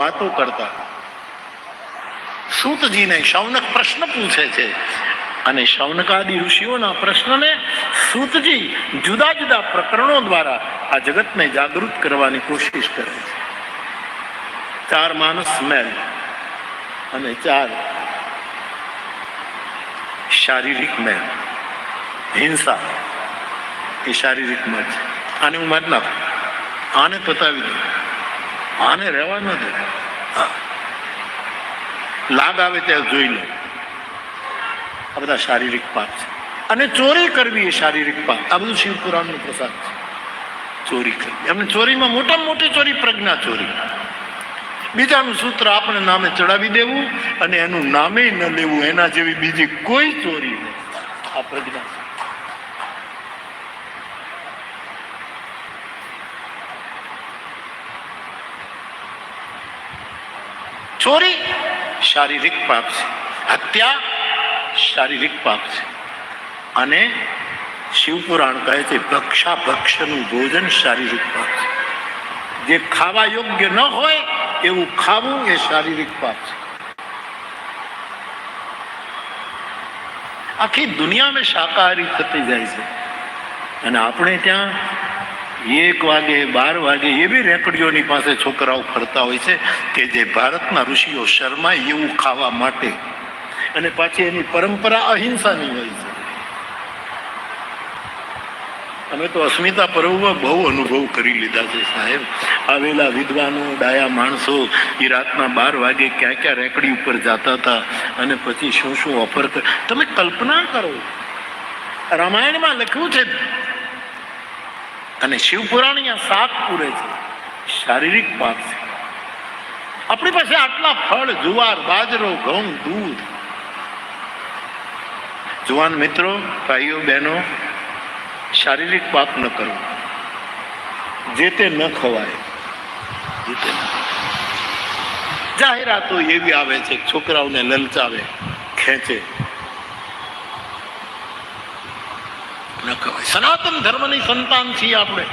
વાતો કરતા. સૂતજીને શૌનક પ્રશ્ન પૂછે છે. અને શૌનકાદી ઋષિઓના પ્રશ્નને સૂતજી જુદા જુદા પ્રકરણો દ્વારા આ જગતને જાગૃત કરવાની કોશિશ કરે છે. ચાર માનસ મેલ અને ચાર શારીરિક મેલ. હિંસા એ શારીરિકમાં છે. આને હું મારી નાખું. આને પતાવી દઉં. આને રહેવા નથી લાભ આવે ત્યાં જોઈ લે. આ બધા શારીરિક પાપ છે. અને ચોરી કરવી એ શારીરિક પાપ આ બધું શિવપુરાણનો પ્રસાદ છે. ચોરી કરવી. એમને ચોરીમાં મોટામાં મોટી ચોરી પ્રજ્ઞા ચોરી. બીજાનું સૂત્ર આપણે નામે ચડાવી દેવું અને એનું નામે ન લેવું. એના જેવી બીજી કોઈ ચોરી નહીં આ પ્રજ્ઞા ચોરી શારીરિક પાપ છે. હત્યા, શારીરિક પાપ છે. અને શિવપુરાણ કહે છે ભક્ષા ભક્ષનું ભોજન શારીરિક પાપ છે. જે ખાવા યોગ્ય ન હોય, એવું ખાવું એ શારીરિક પાપ છે. આખી દુનિયામાં શાકાહારી થતી જાય છે. અને આપણે ત્યાં એક વાગે, બાર વાગે એવી રેકડીઓની પાસે છોકરાઓ ફરતા હોય છે કે જે ભારતના ઋષિઓ શર્મા એવું ખાવા માટે. અને પાછી એની પરંપરા અહિંસાની હોય છે. અમે તો અસ્મિતા પર્વમાં બહુ અનુભવ કરી લીધા છે સાહેબ. આવેલા વિદ્વાનો, ડાયા માણસો એ રાતના બાર વાગે ક્યાં ક્યાં રેકડી ઉપર જતા હતા અને પછી શું શું ઓફર તમે કલ્પના કરો. રામાયણમાં લખ્યું છે અને શિવપુરાણ અહીંયા સાત પૂરે છે. શારીરિક પાપ છે. આપણી પાસે આટલા ફળ, જુવાર, બાજરો, ઘઉં, દૂધ. જુવાન મિત્રો, ભાઈઓ, બહેનો, શારીરિક પાપ ન કરો. જે તે ન ખવાય, જે જાહેરાતો એવી આવે છે છોકરાઓને લલચાવે, ખેંચે. ન ખવાય સનાતન ધર્મની સંતાન છીએ આપણે.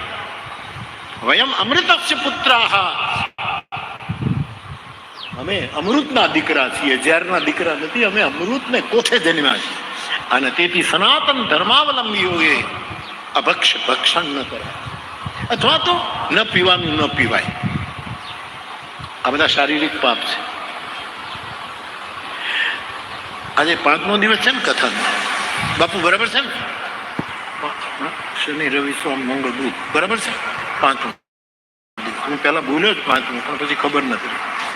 વયમ અમૃતસ્ય પુત્રાહા. અમે અમૃતના દીકરા છીએ. ઝેરના દીકરા નથી, અમે અમૃતને કોઠે જન્મ્યા છીએ? અને તેથી સનાતન ધર્માવલંબીઓએ અભક્ષ ભક્ષણ ન કરાય અથવા તો ન પીવાનું ન પીવાય. આ બધા શારીરિક પાપ છે. આજે પાંચમો દિવસ છે ને કથાનો. બાપુ, બરાબર છે ને? શનિ, રવિ, સોમ, મંગળ, બુધ. બરાબર છે? પાંચમું. હું પહેલાં ભૂલ્યો જ પાંચમું, પણ પછી ખબર નથી.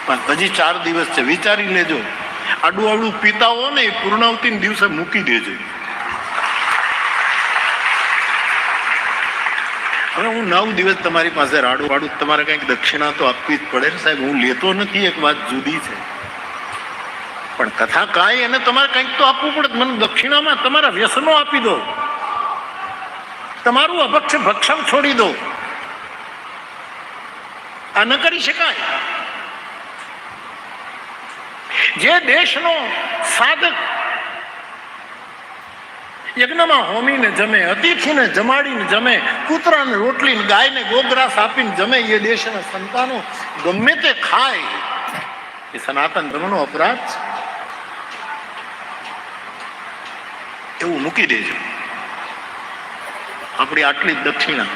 પણ હજી ચાર દિવસ છે. વિચારી લેજો. આડું આડું પીતા હો ને એ પૂર્ણાવતી દિવસે મૂકી દેજો. હવે હું નવ દિવસ તમારી પાસે રાડું વાડું તમારે કંઈક દક્ષિણા તો આપવી જ પડે સાહેબ. હું લેતો નથી એક વાત જુદી છે. પણ કથા કાંઈ અને તમારે કંઈક તો આપવું પડે મને દક્ષિણામાં તમારા વ્યસનો આપી દો. તમારું અભક્ષ ભક્ષમ છોડી દો. આ ન કરી શકાય. જે દેશનો સાધક યજ્ઞમાં હોમીને જમે, અતિથિને જમાડીને જમે, કૂતરાને રોટલીને, ગાયને ગોગ્રાસ આપીને જમે, એ દેશના સંતાનો ગમે તે ખાય, એ સનાતન ધર્મનો અપરાધ છે. એવું મૂકી દેજો. આપણી આટલી દક્ષિણા.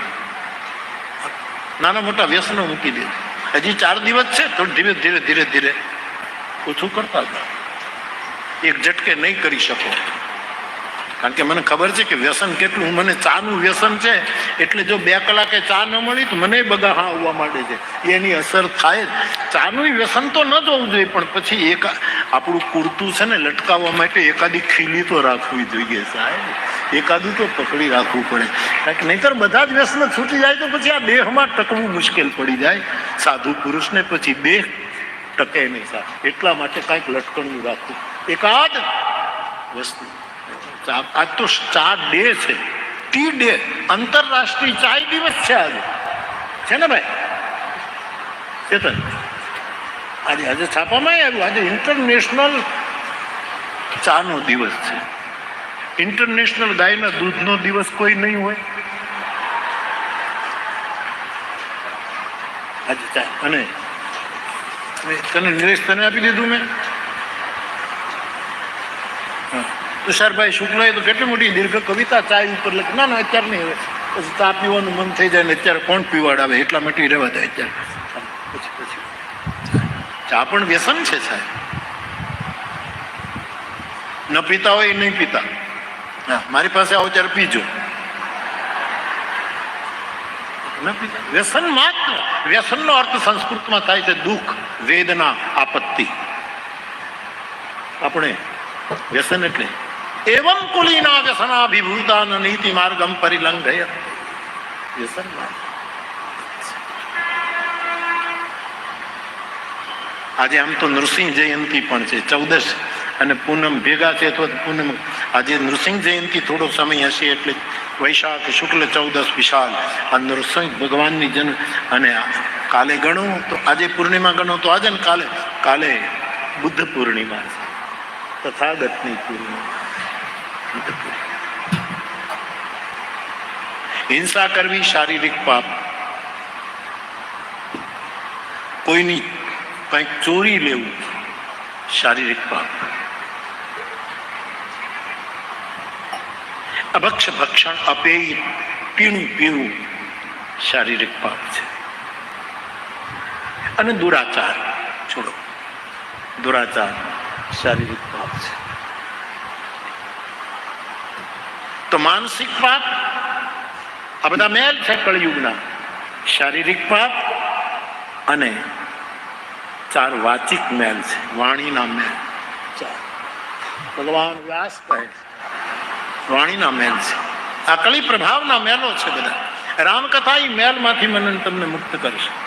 નાના મોટા વ્યસનો મૂકી દીધું હજી ચાર દિવસ છે, તો ધીરે ધીરે ધીરે ધીરે ઓછું કરતા હતા એક ઝટકે નહીં કરી શકો. કારણ કે મને ખબર છે કે વ્યસન કેટલું, મને ચાનું વ્યસન છે, એટલે જો બે કલાકે ચા ન મળી તો મને બગાહા આવવા માંડે છે. એની અસર થાય જ. ચાનું વ્યસન તો ન જોવું જોઈએ, પણ પછી એક આપણું કુર્તું છે ને, લટકાવવા માટે એકાદી ખીલી તો રાખવી જોઈએ સાહેબ. એકાદું તો પકડી રાખવું પડે. કારણ કે નહીતર બધા જ વ્યસન છૂટી જાય તો પછી આ દેહમાં ટકવું મુશ્કેલ પડી જાય. સાધુ પુરુષને પછી દેહ ટકે નહીં સાહેબ. એટલા માટે કાંઈક લટકણું રાખવું. એકાદ વસ્તુ. આજ તો ચા ડે છે. Tea day. આંતરરાષ્ટ્રીય ચાય દિવસ છે આજે. છે ને ભાઈ? ચેતન, આજે આજે છાપામાં આવ્યું? આજે ઇન્ટરનેશનલ ચાનો દિવસ છે. ઇન્ટરનેશનલ ગાયના દૂધનો દિવસ કોઈ નહીં હોય. અને તને નિરેશ તને આપી દીધું મેં. તુષારભાઈ શુક્લાએ તો કેટલી મોટી દીર્ઘ કવિતા ચાય ઉપર લખી. ના ના અત્યારે નહીં હવે. પછી ચા પીવાનું મન થઈ જાય ને અત્યારે કોણ પીવાડાવે એટલા માટે રહેવા દે અત્યારે. પછી પછી. ચા પણ વ્યસન છે સાહેબ. ન પીતા હોય નહીં પીતા. મારી પાસે આવો ત્યારે પીજો. વ્યસન માત્ર. વ્યસનનો અર્થ સંસ્કૃતમાં થાય છે દુઃખ, વેદના, આપત્તિ. આપણે વ્યસન એટલે એવમ કુલીના વ્યસનાભિભૂતાન નીતિ માર્ગમ પરિલંઘય. વ્યસન આજે આમ તો નૃસિંહ જયંતિ પણ છે, ચૌદશ અને પૂનમ ભેગા છે તો પૂનમ આજે નૃસિંહ જયંતિ થોડો સમય હશે એટલે વૈશાખ શુક્લ ચૌદશ વિશાલ. આ નૃસિંહ ભગવાનની જન્મ અને કાલે ગણો, તો આજે પૂર્ણિમા ગણો, તો આજે ને કાલે. કાલે બુદ્ધ પૂર્ણિમા છે. તથાગતની પૂર્ણિમા. બુદ્ધ પૂર્ણિમા. હિંસા કરવી શારીરિક પાપ. કોઈની કંઈક ચોરી લેવું, શારીરિક પાપ. અભક્ષ ભક્ષણ અપેય પીણું પીવું શારીરિક પાપ છે અને દુરાચાર છોડો દુરાચાર શારીરિક પાપ છે તો માનસિક પાપ આ બધા મેલ છે કળયુગના શારીરિક પાપ અને ચાર વાચિક મેલ છે વાણીના મેલ ચાર ભગવાન વ્યાસ કહે છે, વાણીના મેલ છે. આ કળી પ્રભાવના મેલો છે બધા. રામકથા એ મેલમાંથી મને તમને મુક્ત કરશે.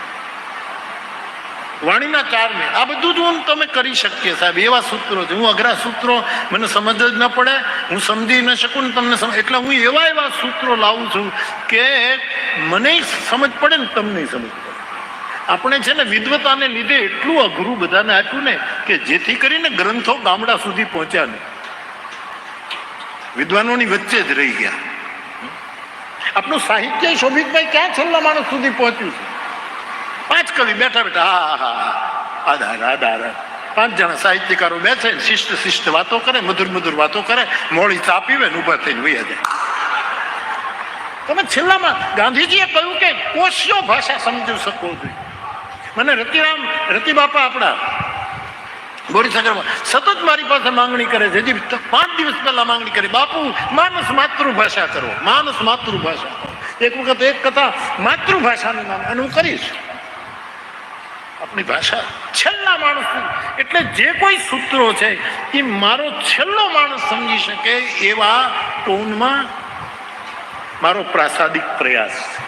વાણીના ચાર મેલ. આ બધું જ હું તમે કરી શકીએ સાહેબ, એવા સૂત્રો છે. હું અઘરા સૂત્રો મને સમજ જ ન પડે. હું સમજી ન શકું ને તમને એટલે હું એવા એવા સૂત્રો લાવું છું કે મને સમજ પડે ને તમને સમજ પડે. આપણે છે ને વિદ્વતાને લીધે એટલું અઘરું બધાને આપ્યું ને કે જેથી કરીને ગ્રંથો ગામડા સુધી પહોંચ્યા નહીં. વિદ્વાનોની વચ્ચે જ રહી ગયા. આપણું સાહિત્ય શોભિતભાઈ ક્યાં છેલ્લા માણસ સુધી પહોંચ્યું છે? પાંચ કવિ બેઠા બેઠા, હા હા આધાર આધાર. પાંચ જણા સાહિત્યકારો બેસે શિષ્ટ શિષ્ટ વાતો કરે, મધુર મધુર વાતો કરે મોડી ચા પીવે ને ઊભા થઈને વૈયા જાય. તમે છેલ્લામાં ગાંધીજીએ કહ્યું કે કોશિયો ભાષા સમજી શકો જોઈએ. મને રતિરામ, રતિ બાપા આપણા બોરીસાગરમાં સતત મારી પાસે માંગણી કરે છે. હજી પાંચ દિવસ પહેલા માંગણી કરી. બાપુ, માનસ માતૃભાષા કરો. માનસ માતૃભાષા એક વખત એક કથા માતૃભાષાનું નામ હું કરીશ. આપણી ભાષા છેલ્લા માણસ એટલે જે કોઈ સૂત્રો છે, એ મારો છેલ્લો માણસ સમજી શકે એવા ટોનમાં મારો પ્રાસાદિક પ્રયાસ છે.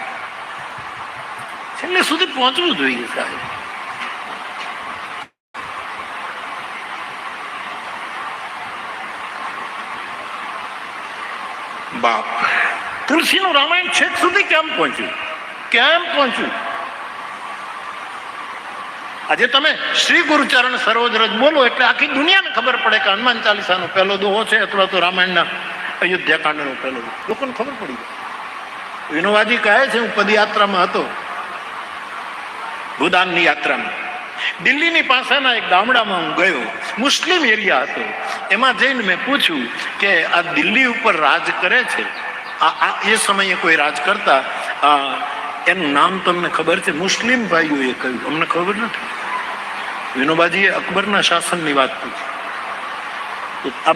છેલ્લે સુધી પહોંચવું જોઈએ સાહેબ. બાપ. તુલસીનું રામાયણ છેક સુધી કેમ પહોંચ્યું? કેમ પહોંચ્યું? આજે તમે શ્રી ગુરુચરણ સરોજ રજ બોલો એટલે આખી દુનિયાને ખબર પડે કે હનુમાન ચાલીસાનો પહેલો દોહો છે અથવા તો રામાયણના અયોધ્યા કાંડનો પહેલો. લોકોને ખબર પડી વિનોવાજી કહે છે, હું પદયાત્રામાં હતો. ભૂદાનની યાત્રામાં. દિલ્હીની પાસેના એક ગામડામાં હું ગયો. મુસ્લિમ એરિયા હતો. એમાં જઈને મેં પૂછ્યું કે આ દિલ્હી ઉપર રાજ કરે છે? આ એ સમયે કોઈ રાજ કરતા? એનું નામ તમને ખબર છે? મુસ્લિમ ભાઈઓએ કહ્યું. અમને ખબર નથી. વિનોબાજીએ અકબરના શાસનની વાત પૂછી. આ